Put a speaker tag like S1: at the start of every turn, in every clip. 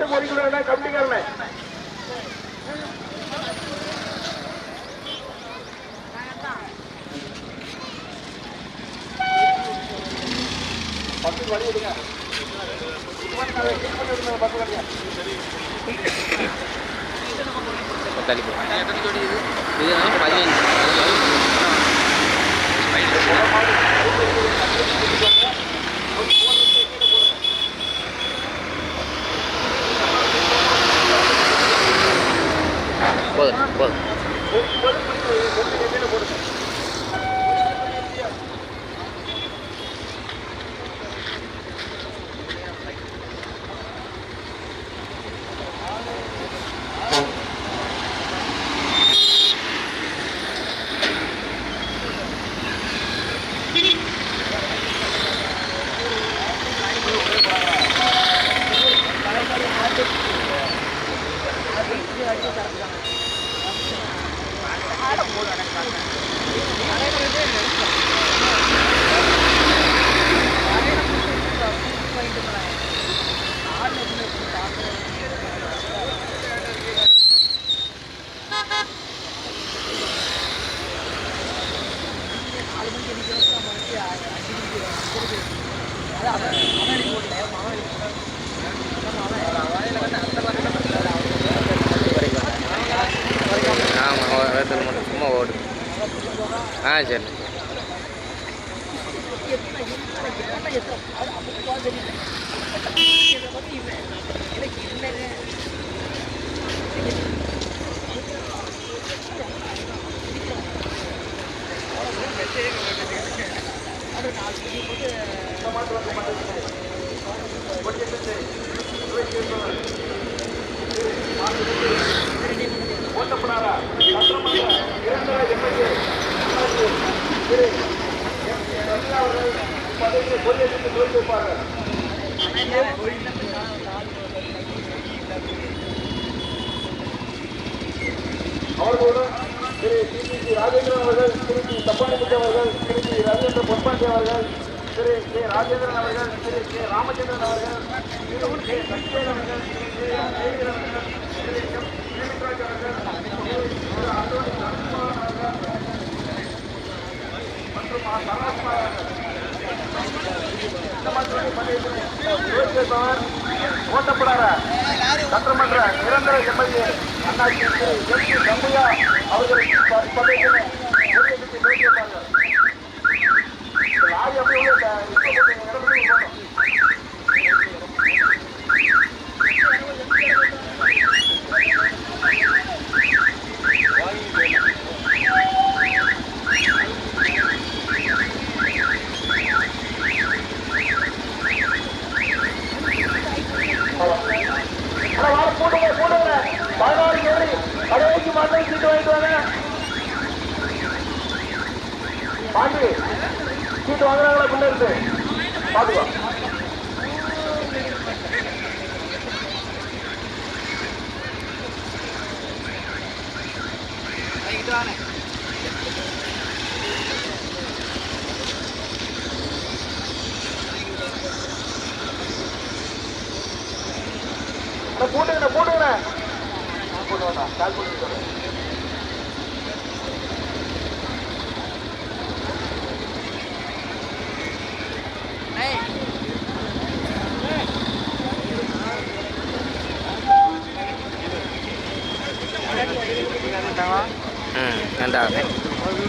S1: இந்த பஸ்ஸுக்கு வழி கொடுங்க Ángeles. திரு டி தப்பானிமுத்து அவர்கள் திரு டி ரவீந்திர பொன்பாண்டி அவர்கள் திரு கே ராஜேந்திரன் அவர்கள் திரு கே ராமச்சந்திரன் அவர்கள் திரு கே சத்யன் அவர்கள் திரு அவர்கள் திரு எம் அவர்கள் திரு அவர்கள் மற்றும் சரத்குமார் அவர்கள். ஓட்டப்படாத சட்டமன்ற நிரந்தர எம்எல்ஏ அண்ணாச்சி திரு எம் பி கங்கையா அவர்கள் ப- Berarti udah gak. 八
S2: 十个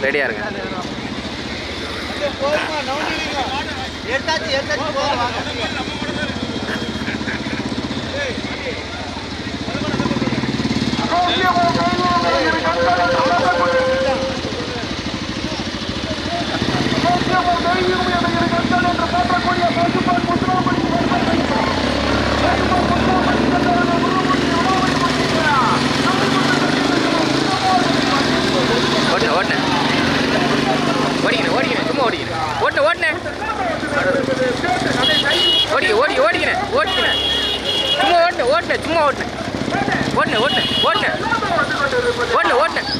S2: ரெடியாக இருங்க
S1: போதுமா நவுண்டிடுங்க
S2: ஓட்டு ஓட்டு ஓடிக்கிறேன் ஓடிக்கிறேன் சும்மா ஓடிக்கிறேன் ஓட்டு ஓட்டினேன் ஓடி ஓடி ஓடிக்கிறேன் ஓடிக்கிறேன் சும்மா ஓட்டு ஓட்டினேன் சும்மா ஓட்டுனேன் ஓட்டினேன் ஓட்டினேன் ஓட்டினேன் ஓட்டினேன் ஓட்டினேன்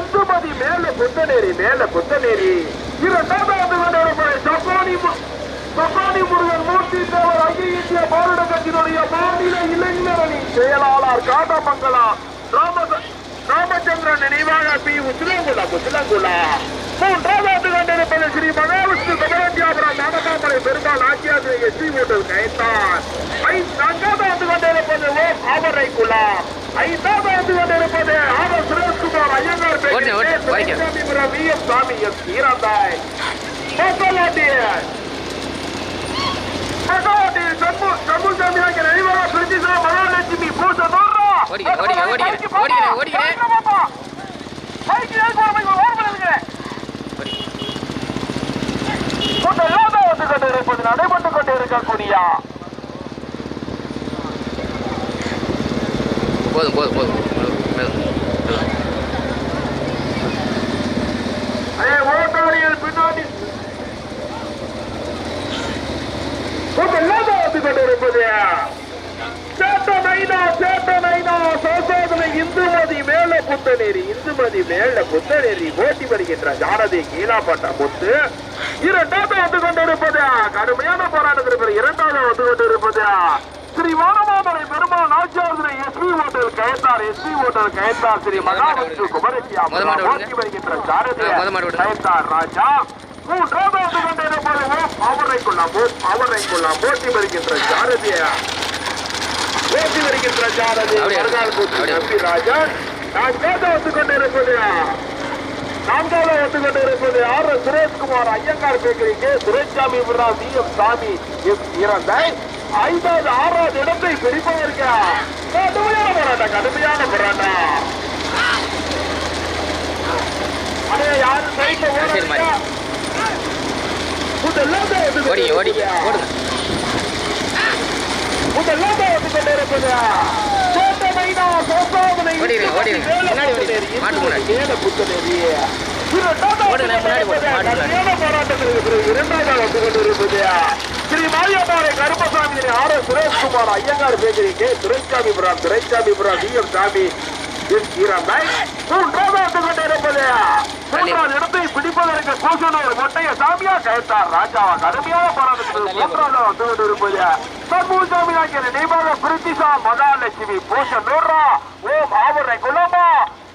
S1: இந்துமதி மேல புத்தநேரி மேல புத்தநேரி இரண்டாவது வருடப்பட ஜப்பானி ஜப்பானி முருகன் மூர்த்தி தேவர் அகில இந்திய மாநில கட்சியினுடைய மாநில இளைஞரணி செயலாளர் காட்டமங்கலா ராம ராமச்சந்திரன் நினைவாக பி உசிலங்குலா உசிலங்குலா மூன்றாவது கொண்டிருப்பது ஸ்ரீ மகாவிஷ்ணு கமலத்தியாபுரம் நாடகாமலை பெருமாள் ஆட்சியாசிரிய எஸ்வி ஹோட்டல் கைத்தான் நான்காவது கொண்டிருப்பது ஓம் ஆவரைக்குலா ஐந்தாவது கொண்டிருப்பது ஆர் எஸ் சுரேஷ்குமார் ஐயங்கார். பேசுகிறேன் வி எம் சாமி எஸ் ஈரந்தாய் மகாலட்சுமி பூச. பைக்கு ஏன் ஓட பண்ணுங்க முதலாவது வந்து கொண்டு இருப்பது நடைபெற்றுக் கொண்டு இருக்கக்கூடிய
S2: போதும் போதும் போதும். போதும் போதும்
S1: அதே ஓட்டாளிகள் பின்னாடி முதலாவது வந்து கொண்டு இருப்பது சேட்ட நைனா சேட்ட நைனா சோசோதனை இந்துமதி மேல புத்தநேரி இந்துமதி மேல புத்தநேரி ஓட்டி வருகின்ற ஜானதி கீழாப்பட்ட முத்து. இரண்டாவது வந்து கொண்டிருப்பது கடுமையான போராட்டத்தில் இரண்டாவது வந்து கொண்டிருப்பது Sri Vanamamalai Perumal நாச்சியார்துரை SP hotel Kayathar SP hotel Kayathar Sri Mahavishnu குமரசியா. ஓட்டி வருகின்ற ஜானதி. கயத்தார் ராஜா. மூன்றாவது வந்து கொண்டிருப்பது ஓம் அவரைக்குள்ளாம் ஓம் அவரைக்குள்ளாம் ஓட்டி வருகின்ற ஜானதியா ஓட்டி வருகின்ற
S2: அப்படியே.
S1: மருகால்குடி
S2: அப்படியே.
S1: நம்பி ராஜன். நான் கேட்ட வந்து கொண்டிருப்பது நான்காவது வந்து கொண்டிருப்பது R Sureshkumar Iyengar bakery K சுரேஷ்சாமி புரா வி எம் சாமி இறந்தை. ஐந்தாவது ஆறாவது இடத்தை பிரிப்பதற்கு கடுமையான போராட்டம் கடுமையான போராட்டம். அடே யாரு சைட்ல
S2: சரி, ஓடி ஓடி ஓடுங்க ஓடிடுங்க, ஓடிடுங்க. முன்னாடி ஓடிடுங்க. மாட்டு முன்னாடி. ஓடுங்க, முன்னாடி ஓடுங்க. மாட்டு முன்னாடி.
S1: Sri மாரியம்மாவை Karuppasamy R S Sureshkumar Iyengar bakery K Duraisamipuram Duraisamipuram V M Samy S ஈரம்பாய் மூன்றாவது கொண்டிருப்பது மூன்றாவது இடத்தை பிடிப்பதற்கு கூசனூர் மொட்டைய சாமியா கயத்தார். ராஜாவா கடுமையான போராட்டத்தில் மூன்றாவது வந்து கொண்டிருப்பது சண்முகசாமி ஆகிய நினைவாக பிரித்திசா மகாலட்சுமி பூஷனூரா ஓம் ஆவரை குலமா?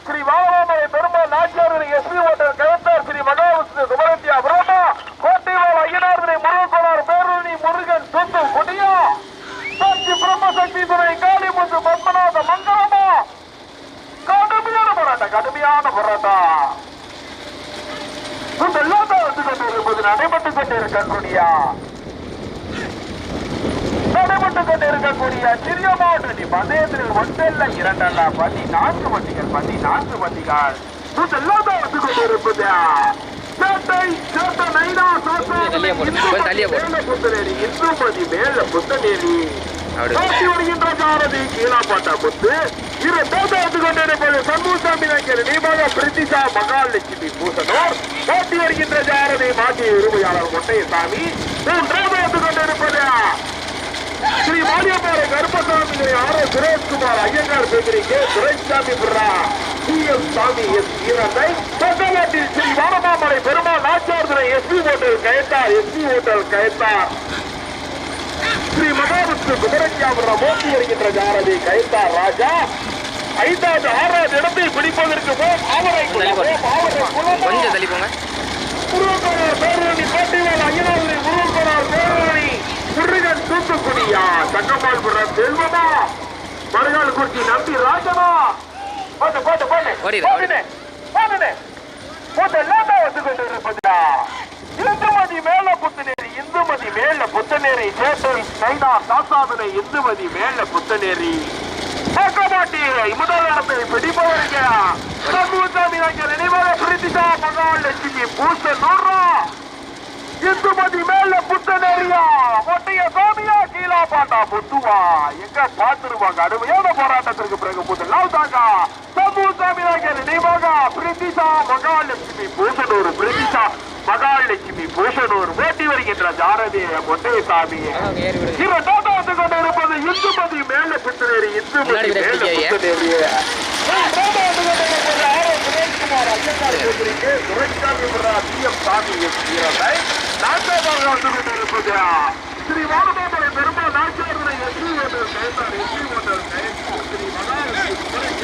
S1: ஸ்ரீ வாகவாமலை பெருமாள் நாச்சியார் எஸ்பி ஹோட்டல் கயத்தார் ஸ்ரீ மகாவிஷ்ணு குமரத்தியா பிரம்மா கோட்டைவாள் ஐயனார்திரை முருகன் பேரணி முருகன் சொத்து கொடியா சாட்சி பிரம்மசக்தி துறை காளிமுத்து பத்மநாத மங்களமா கடுமையான போராட்டம் கடுமையான போராட்டம் இதெல்லாம் வந்து கொண்டிருப்பது நடைபெற்றுக் கொண்டிருக்கக்கூடிய நடைபெற்றுக் கொண்டிருக்கக்கூடிய சிறிய மாவட்ட பந்தயத்தில் ஒன்றல்ல இரண்டல்ல பதினான்கு வண்டிகள் பதினான்கு வண்டிகள். இதெல்லாம் தான் வந்து கொண்டிருப்பது இந்துமதி மேல புத்தநேரி
S2: அப்படி.
S1: வருகின்ற சாரதி கீழாப்பட்ட முத்து இரண்டாவது வந்து கொண்டிருப்பது சண்முகசாமி நாயக்கர் நீமாக பிரித்திஷா மகாலட்சுமி பூசனூர் ஓட்டி வருகின்ற சாரதி மாட்டி உரிமையாளர் மொட்டையசாமி மூன்றாவது வந்து கொண்டிருப்பது Sri மாரியம்மாவை Karuppasamy R S Sureshkumar Iyengar bakery K. Duraisamy Burra C M. சாமி எஸ். ஈரந்தை பக்கவாட்டில் Sri Vanamamalai Perumal நாச்சார்துரை SP hotel Kayathar SP hotel Kayathar. Mahavishnu குமரஞ்சாபுரம் மோசி வருகின்ற ஜாரதி கைத்தார் ராஜா ஐந்தாவது ஆறாவது இடத்தை பிடிப்பதற்கு போம்
S2: போடு. கொஞ்சம் தள்ளி போங்க.
S1: முருகனார் பேரணி கோட்டைவாள் ஐயனாரி முருகனார் பேரணி முருகன் தூத்துக்குடியா தங்கம்மாள்புரம் செல்வமா மருகால் குறிச்சி நம்பி ராஜனா. போட்டு போட்டு போட்டு. போட்டுனே போட்டுனே. முதல்ல வந்து கொண்டு இருப்பதா? இந்துமதி மேல புத்தநேரி இந்துமதி மேல புத்தநேரி சேட்டை சைனா சாசாதனை இந்துமதி மேல புத்தநேரி பக்கமாட்டி முதல் இடத்தை பிடிப்பவருங்க சமூகசாமி நினைவாக பிரித்திஷா மகாலட்சுமி பூச நூறா. இந்துமதி மேல புத்தநேரியா ஒட்டைய சாமியா கீழா பாண்டா புத்துவா. எங்க பாத்துருவாங்க? அருமையான போராட்டத்திற்கு பிறகு முதல் தாங்க. சமூகசாமி நினைவாக பிரித்திஷா மகாலட்சுமி பூசனூர் பிரித்திஷா மகாலட்சுமி பூசனூர் ஓட்டி வருகின்ற ஜாரதி ஒட்டைய சாமி
S2: அவங்க ஏறி விடுங்க
S1: இரண்டாவது வந்து கொண்டு இருப்பது இந்துமதி மேல புத்தநேரி இந்துமதி மேல
S2: விட பிடிக்காதே.
S1: புத்தநேரி மூன்றாவது வந்து கொண்டு இருப்பது ஆர். எஸ்.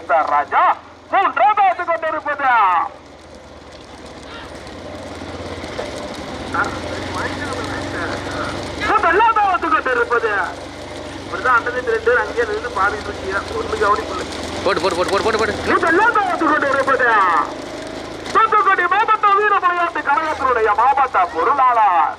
S1: கைத்தார் ராஜா மூன்றாவது வந்து கொண்டிருப்பது? முதலாவது வந்து கொண்டிருப்பது? இப்படிதான் அண்டது ரெண்டு அங்கேயே நின்று பாடிட்டு இருக்கீங்க. ஒண்ணு கவனிக்கல
S2: போட்டு போட்டு போட்டு போட்டு போட்டு போட்டு
S1: இதெல்லாம் வந்து கொண்டிருப்பது? தூத்துக்குடி மாவட்ட வீர விளையாட்டு கழகத்தினுடைய மாவட்ட பொருளாளர்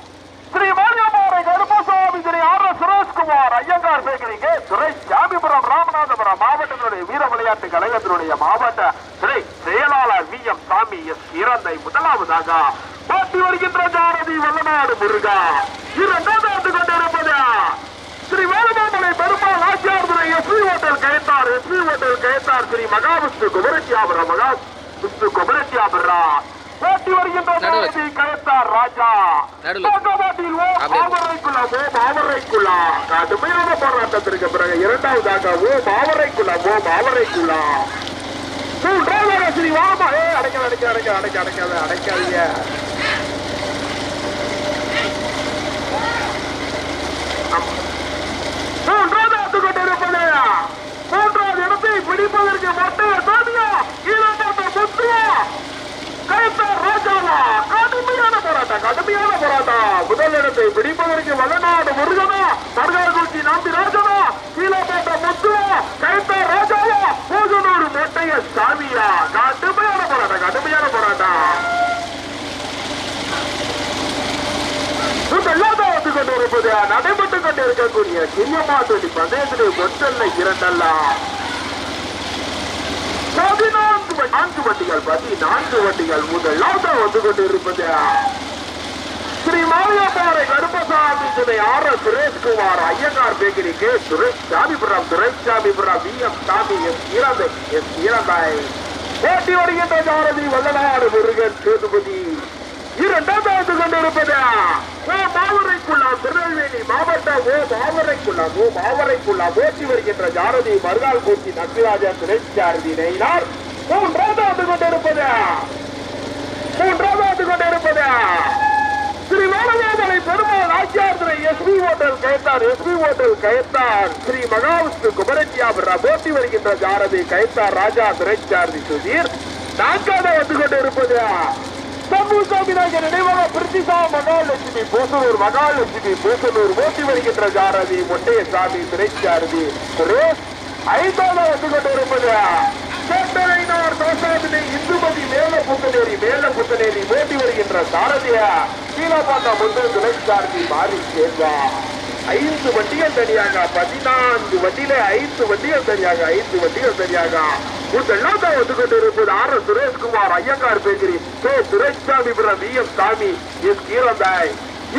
S1: ஸ்ரீ மாரியம்மாறை கருப்பசாமி ஸ்ரீ ஆர் சுரேஷ்குமார் ஐயங்கார் பேசுறீங்க. துறை சாமிபுரம் ராமநாதபுரம் மாவட்டத்தினுடைய வீர விளையாட்டு கழகத்தினுடைய மாவட்ட துறை செயலாளர் வி எம் சாமி எஸ் இறந்தை முதலாவதாக போட்டி வருகின்ற ஜாரதி வல்லநாடு முருகா. இரண்டாவது வந்து கொண்டிருப்பது ஸ்ரீ வேலுமாமலை Perumal ஆச்சியார்துறை SV hotel Kayathar SV hotel Kayathar Sri Mahavishnu குமரத்தியாபுரம் Mahavishnu குமரத்தியாபுரா போட்டி வருகின்ற கயத்தார் ராஜா. பக்கவாட்டில் ஓ
S2: அப்படியே.
S1: மாவரைக்குள்ள ஓ மாவரைக்குள்ள. கடுமையான போராட்டத்திற்கு பிறகு இரண்டாவதாக ஓ மாவரைக்குள்ள ஓ மாவரைக்குள்ள. மூன்றாவதாக ஸ்ரீ வாமா ஏ அடைக்காத அடைக்காத அடைக்காத அடைக்காத அடைக்காத அடைக்காதீங்க. மூன்றாவது வந்து கொண்டிருப்பது. மூன்றாவது இடத்தை பிடிப்பதற்கு மொட்டைய சாமியா ஈழப்பட்ட முத்துவா? கடுமையான போராட்டம் கடுமையான போராட்டம். முதல் இடத்தை பிடிப்பதற்கு வல்லநாடு முருகனா மருகாகுச்சி நம்பி ராஜனா ஈழப்பட்ட முத்துவா கைத்த ராஜாவா? பூஜனூர் மொட்டைய சாமியா? கடுமையான போராட்டம் கடுமையான போராட்டம். முதலாவது வந்து கொண்டிருப்பது நடைபெற்றுக் கொண்டிருக்கக்கூடிய சிறியமாத்தொடி பந்தயத்திலே ஒன்றல்ல இரண்டல்ல பதினான்கு வ- நான்கு வண்டிகள் பதினான்கு வண்டிகள் முதலாவது வந்து கொண்டிருப்பது. ஸ்ரீ மாளிகாபாறை கருப்பசாமி துணை ஆர் எஸ் சுரேஷ்குமார் ஐயங்கார் பேக்கரிக்கு சுரேஷ் சாமிபுரம் சுரேஷ் சாமிபுரம் வி எம் சாமி எஸ் ஈரந்தை எஸ் இரந்தாய் போட்டி வருகின்ற ஜாரதி வல்லநாடு முருகன் சேதுபதி. இரண்டாவது கொண்டிருப்பது ஓ மாவரைக்குள்ளா திருநெல்வேலி மாவட்ட ஓ மாவரைக்குள்ளா ஓ மாவரைக்குள்ளா போட்டி வருகின்ற ஜாரதி மருகால் பூச்சி நம்பிராஜா ஜாரதி நெய்னார் மூன்றாவது கொண்டிருப்பது. மூன்றாவது கொண்டிருப்பது. ஸ்ரீ வேலவேதனை Perumal ஆச்சியார்துறை SP hotel Kayathar SP hotel Kayathar Sri Mahavishnu குமரத்தியாபுரா போட்டி வருகின்ற ஜாரதி கயத்தார் ராஜா துரைச்சாரதி சுதீர் நான்காவது வந்து கொண்டிருப்பது. சமூகசாமி நினைவாக பிரித்திசா மகாலட்சுமி பூசனூர் மகாலட்சுமி பூசனூர் போட்டி வருகின்ற ஜாரதி மொட்டையசாமி துரைச்சாரதி ஐந்தாவது வந்து கொண்டிருப்பது. சேட்டரைனார் தோசாதினை இந்துமதி மேல புத்தனேரி மேல புத்தனேரி ஓட்டி வருகின்ற சாரதிய கீழப்பாட்டா முத்து துணை சாரதி மாறி சேர்வா ஐந்து வண்டிகள் தனியாக பதினான்கு வண்டியில ஐந்து வண்டிகள் தனியாக ஐந்து வண்டிகள் தனியாக. முதலாவது வந்து கொண்டிருப்பது R S Sureshkumar Iyengar bakery K. Duraisamipuram V M Samy S Keeranthai.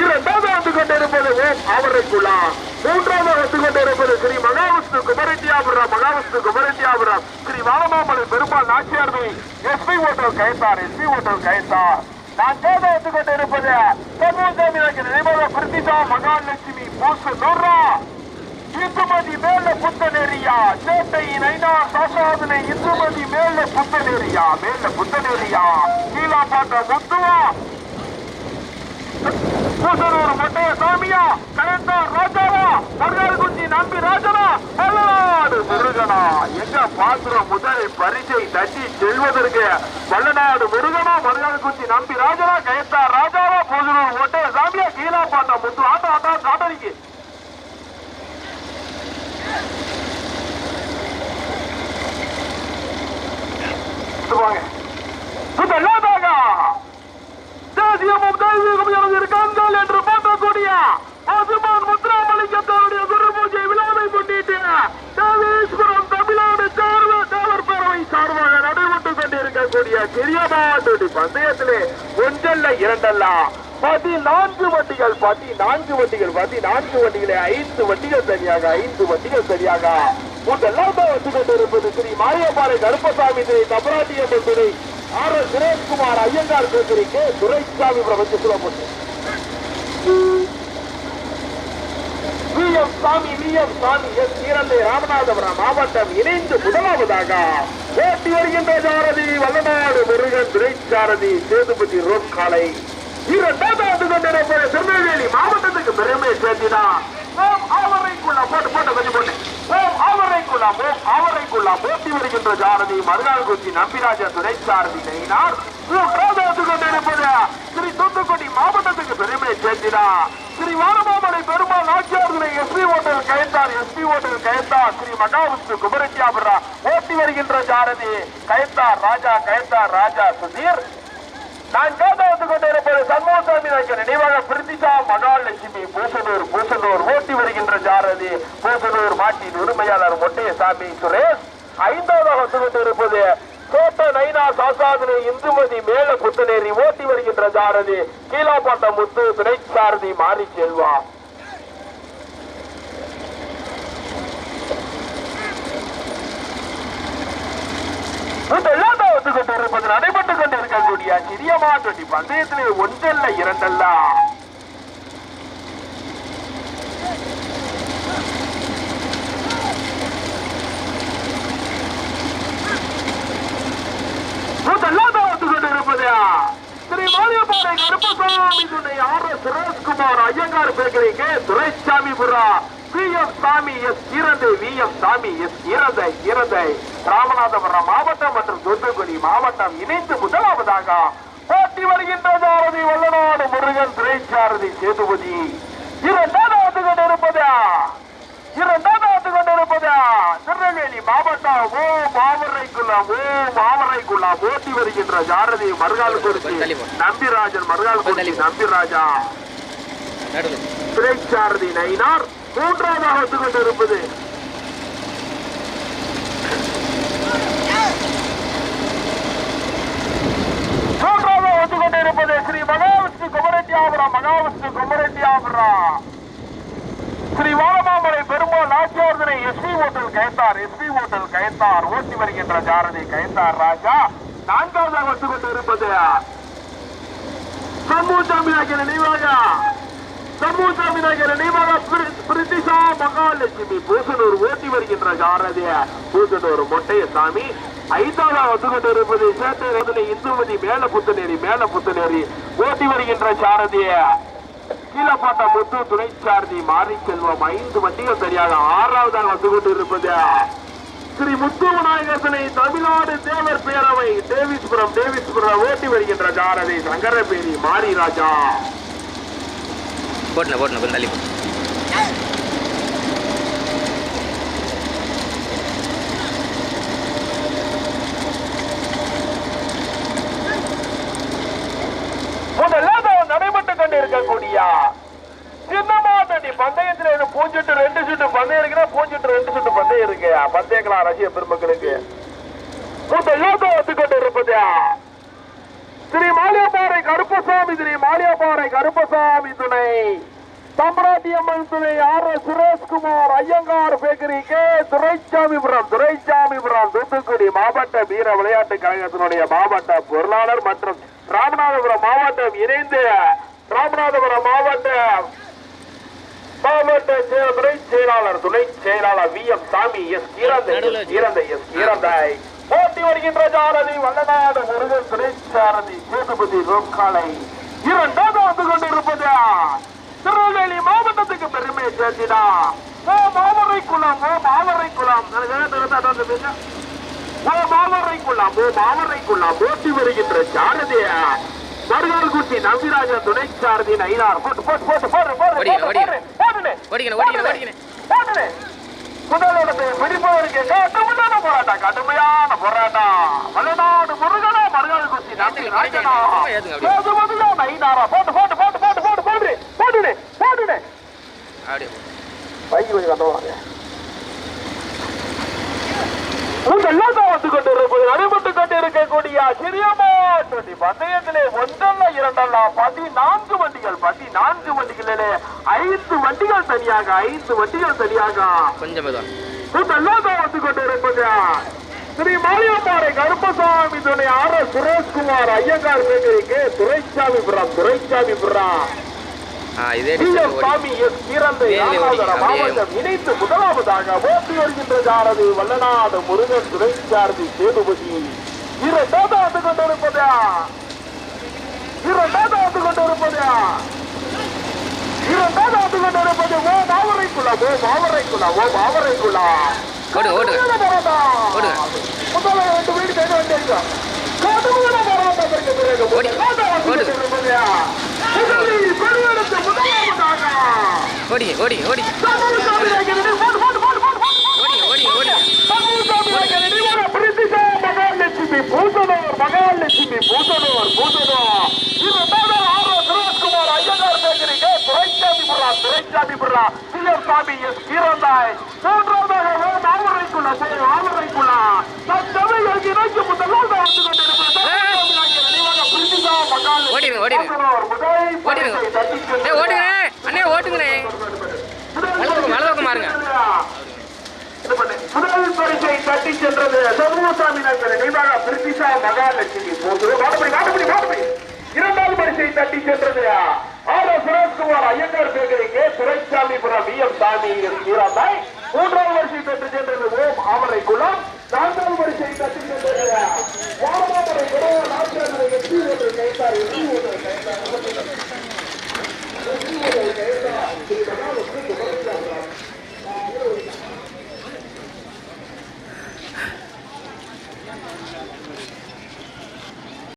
S1: இரண்டாவது வந்து கொண்டிருப்பது ஓம் ஆவரைக்குள்ளா மூன்றாவது வந்து கொண்டிருப்பது ஸ்ரீ மகாவிஷ்ணு குமரட்டியாபுரம் மகாவிஷ்ணு குமரட்டியாபுரம் ஸ்ரீ வாலமாமலை Perumal Nachiyar SP Otto கைத்தார் SP hotel Kayathar நான்காவது வந்து கொண்டிருப்பது சமூகசாமி நினைவாக பிரதிதா மகாலட்சுமி பூசு நூறா. இந்துமதி மேல புத்தனேரியா சேட்டையின் ஐநா சாசாதனை இந்துமதி மேல புத்தனேரியா மேல புத்தநெறியா கீழா பாட்ட முத்துவா. பூசனூர் மட்டைய சாமியா. கலந்தார் ராஜா. மருகால்குச்சி நம்பி ராஜனா வல்லநாடு முருகனா. எங்க பாத்திரம் முதலை பரிசை தட்டி செல்வதற்கு வல்லநாடு முருகனா மருகால்குச்சி நம்பி ராஜனா கயத்தார் ராஜாவா பூசனூர் மட்டைய சாமியா கீழாப்பாட்ட முத்து ஆட்டா ஆட்டா காட்டடிக்கு. வாங்க முதலாவதாக தேசியமும் தெய்வீகம் எனது இரு கண்கள் என்று போற்றக்கூடிய தேவேஸ்வரம் தமிழ்நாடு சார்பு தேவர் பேரவை சார்பாக நடைபெற்றுக் கொண்டிருக்கக்கூடிய கிரியமாட்டுடி பந்தயத்திலே ஒன்றல்ல இரண்டல்ல பதினான்கு வண்டிகள் பதினான்கு வண்டிகள் பதினான்கு வண்டிகளே ஐந்து வண்டிகள் சரியாக ஐந்து வண்டிகள் சரியாக. முதலாவது வந்து கொண்டிருப்பது ஸ்ரீ மாரியப்பாறை கருப்பசாமி திரை தபராட்டியம்மன் துறை ஆர் எஸ் சுரேஷ்குமார் ஐயங்கார் பேசுறீங்க. துரைசாமி பிரபஞ்ச சுலபட்டு VM Samy VM Samy S ஈரந்தை Ramanathapuram மாவட்டம் இணைந்து முதலாவதாக ஓட்டி வருகின்ற சாரதி வல்லநாடு முருகன் துரைச்சாரதி சேதுபதி ரோட் காலை இரண்டாவது ஆண்டு கொண்டிருப்ப திருநெல்வேலி மாவட்டத்துக்கு பெருமை சேர்த்தினார் ஓம் ஆவரைக்குள்ள போட்டு போட்டு கொஞ்சம் போட்டு. ஓம் ஆவரைக்குள்ள ஓம் ஆவரைக்குள்ள போட்டி வருகின்ற சாரதி மருகால்குச்சி நம்பிராஜா துரைச்சாரதி நெய்னார். மூன்றாவது கொண்டிருப்பது ஸ்ரீ தூத்துக்குடி மாவட்டத்துக்கு பெருமை சேர்த்தினார் ஸ்ரீ வாரமாமலை Perumal நாச்சியார்களை SP hotel Kayathar SP hotel Kayathar Sri Mahavishnu குமரட்டியாபுரா ஓட்டி வருகின்ற ஜாரதி கயத்தார் ராஜா கயத்தார் ராஜா சுதீர். நான் கேட்டு கொண்டிருப்பது சண்முகசாமி நாய்க்கு நினைவாக பிரித்திசா மகாலட்சுமி பூசனூர் பூசனூர் ஓட்டி வருகின்ற ஜாரதி பூசனூர் மாட்டின் உரிமையாளர் மொட்டையசாமி சுரேஷ். ஐந்தாவது வந்து கொண்டிருப்பது கோட்ட நைனா சாசாதினி இந்துமதி மேல புத்தனேரி ஓட்டி வருகின்ற சாரதி கீழாப்பாட்ட முத்து துணை சாரதி மாறி செல்வா. முதலாவது வந்து கொண்டிருப்பது நடைபெற்றுக் கொண்டிருக்கக்கூடிய சிறிய மாற்றடி பந்தயத்திலே ஒன்றல்ல இரண்டல்ல முதலாவது வந்து கொண்டிருப்பது ஸ்ரீ மாரியப்பாறை கருப்பசாமி துணை சுரேஷ்குமார் ஐயங்கார் எம். சாமி எஸ். ஈரந்தை வி. எம். சாமி எஸ். ஈரந்தை ஈரந்தை ராமநாதபுரம் மாவட்டம் மற்றும் தூத்துக்குடி மாவட்டம் இணைந்து முதலாவதாக போட்டி வருகின்ற சாரதி வல்லநாடு முருகன் துரைசாரதி சேதுபதி. இரண்டாவது கொண்டிருப்பதா திருநெல்வேலி மாவட்டம் ஓ மாவரைக்குள்ளம் ஓ மாவரைக்குள்ளம் ஓட்டி வருகின்ற சாரதி மருகால் குறிச்சி. நம்பிராஜன் மருகால் குறிச்சி. நம்பிராஜா. திரைச்சாரதி நயினார். மூன்றாவதாக வந்து கொண்டிருப்பது மூன்றாவதாக வந்து கொண்டிருப்பது ஸ்ரீ மகாவிஷ்ணு குமரட்டியாபுரம் மகாவிஷ்ணு குமரட்டியாபுரம் ஸ்ரீ வாரமாமலை Perumal நாச்சியார்தனை SP hotel Kayathar SP hotel Kayathar ஓட்டி வருகின்ற ஜாரதி கயத்தார் ராஜா. நான்காவதாக வந்து கொண்டு இருப்பது ஆகிய நினைவாக. சமூகசாமி ஆகிய நினைவாக மகாலட்சுமி பூசனூர் ஓட்டி வருகின்ற ஜாரதிய பூசனூர் மொட்டையசாமி. ஐந்தாவது வந்து கொண்டிருப்பது சேட்டை ரதனை இந்துமதி மேல புத்தநேரி மேல புத்தநேரி ஓட்டி வருகின்ற சாரதிய கீழப்பாட்ட முத்து துணை சாரதி மாறி செல்வம் ஐந்து வண்டிகள் சரியாக ஆறாவதாக வந்து கொண்டிருப்பது. ஸ்ரீ முத்து விநாயகர் சிலை தமிழ்நாடு தேவர் பேரவை டேவிஸ்புரம் டேவிஸ்புரம் ஓட்டி வருகின்ற சாரதி சங்கரபேரி மாரி ராஜா
S2: போட்டுன போட்டுன கொஞ்சம் தள்ளி
S1: நடைபெற்றுக் கொண்டிருக்கக்கூடிய சின்னமாட்டடி பந்தயத்தில் ஒரு பூஞ்சிட்டு ரெண்டு சுட்டு பந்தயம் இருக்குன்னா பூஞ்சிட்டு ரெண்டு சுட்டு பந்தயம் இருக்கு. பந்தயங்களா ரசிக பெருமக்களுக்கு? முதலாவது வந்து கொண்டு இருப்பது ஸ்ரீ மாலியப்பாறை கருப்பசாமி ஸ்ரீ மாலியப்பாறை கருப்பசாமி துணை. சம்ராட்டியம்மன் துணை R S Sureshkumar Iyengar bakery K. Duraisamipuram Duraisamipuram Thoothukudi மாவட்ட வீர விளையாட்டு கழகத்தினுடைய மாவட்ட பொருளாளர் மற்றும் ராமநாதபுரம் மாவட்டம் இணைந்து ராமநாதபுரம் மாவட்ட மாவட்ட துணை செயலாளர் துணை செயலாளர் V M Samy S Keeranthai S Keeranthai S Keeranthai. போட்டி வருகின்ற சாரதி வல்லநாடு முருகன் துணை சாரதி சேதுபதி ரோக்காலை இரண்டாவது வந்து கொண்டிருப்பது திருநெல்வேலி மாவட்டத்துக்கு பெருமை சேர்த்தினா ஓ மாவரை குளம் ஓ மாவரை குளம் ஓ மாவரை குளம் ஓ மாவரை குளம் போட்டி வருகின்ற சாரதிய மருகால்குட்டி நம்பிராஜ துணை சாரதி நயினார். போட்டு போட்டு போட்டு போடு போடு போடு,
S2: ஓடிக்கணும் ஓடிக்கணும் ஓடிக்கணும்.
S1: முதலிடத்தை பிடிப்பவருக்கு கடுமையான போராட்டம் கடுமையான போராட்டம். வல்லநாடு முருகனா மருகால் குத்தி நம்பி ராஜனா.
S2: அப்படியே.
S1: ஏதுமதியா நயினாரா போட்டு போட்டு போட்டு போட்டு போட்டு போடு போடுனே போடுனே.
S2: அப்படியே.
S1: பைக்கு கொஞ்சம் கட்டவாங்க. முதலாவது வந்து கொண்டிருப்பது நடைபெற்றுக் கொண்டிருக்கக்கூடிய சிறியமாட்டி பந்தயத்திலே ஒன்றல்ல இரண்டல்ல பதினான்கு வண்டிகள் பதினான்கு வண்டிகளிலே ஐந்து வண்டிகள் தனியாக ஐந்து வண்டிகள் தனியாக.
S2: கொஞ்சம்
S1: முதலாவது வந்து கொண்டிருப்பது ஸ்ரீ மாளிகாப்பாறை கருப்பசாமி துணை ஆர் எஸ் சுரேஷ்குமார் ஐயங்கார் பேக்கரிக்கு துரைசாமிபுரம் துரைசாமிபுரம்
S2: ஆ இதே
S1: இணைந்து முதலாவதாக ஓட்டி வருகின்ற சாரதி வல்லநாடு முருகன் துணை சாரதி சேதுபதி. இரண்டாவது ஆண்டு கொண்டிருப்பதா? இரண்டாவது ஆண்டு கொண்டிருப்பதா? இரண்டாவது கொண்டிருப்பது ஓ மாவரைக்குள்ளா ஓ மாவரைக்குள்ளா ஓ மாவரைக்குள்ளா. முதல்ல ரெண்டு வீடு கேட்க வேண்டியிருக்கா கடுமையான போராட்டத்திற்கு பிறகு
S2: ஓடி. ஓடி
S1: ஓடி ஓடு. மகாலட்சுமி பூசனூர், மகாலட்சுமி பூசனூர், பூசனூர். இரண்டாவது சுரேஷ்குமார் ஐயனார் பேக்கரிக்கு துரைசாமிபுரா, துரைசாமிபுரா, C. S. Samy S. Keeranthai. மூன்றாவதாக ஆவரைக்குள்ள, ஆவரைக்குள்ள. தற்சமயம் இணைக்கு முதலாவது கொண்டிருப்பது தமிழ்சாமி நாயகன் நினைவாக பிரிட்டிஷா மகாலட்சுமி
S2: ஓடிடுங்க, ஏ ஓட்டுங்கண்ணே அண்ணே ஓட்டுங்கண்ணே வலது பக்கம், வலது
S1: முதல் பரிசை தட்டி சென்றது சண்முகசாமி நகர் நினைவாக பிரிட்டிஷா மகாலட்சுமி போது வாடபடி வாடபடி வாடபடி இரண்டாவது பரிசை தட்டி சென்றது R S Sureshkumar Iyengar பேக்கரிக்கு Duraisamipuram V M Samy S மூன்றாவது வரிசை பெற்று சென்றது ஓம் ஆமரை குளம் நான்காவது வரிசை தட்டி சென்றது வாரமாதரை குறைய நாட்டியமரை வெற்றி ஒன்று கைத்தார் வெற்றி ஒன்று கைத்தார் வெற்றி ஒன்று கைத்தார்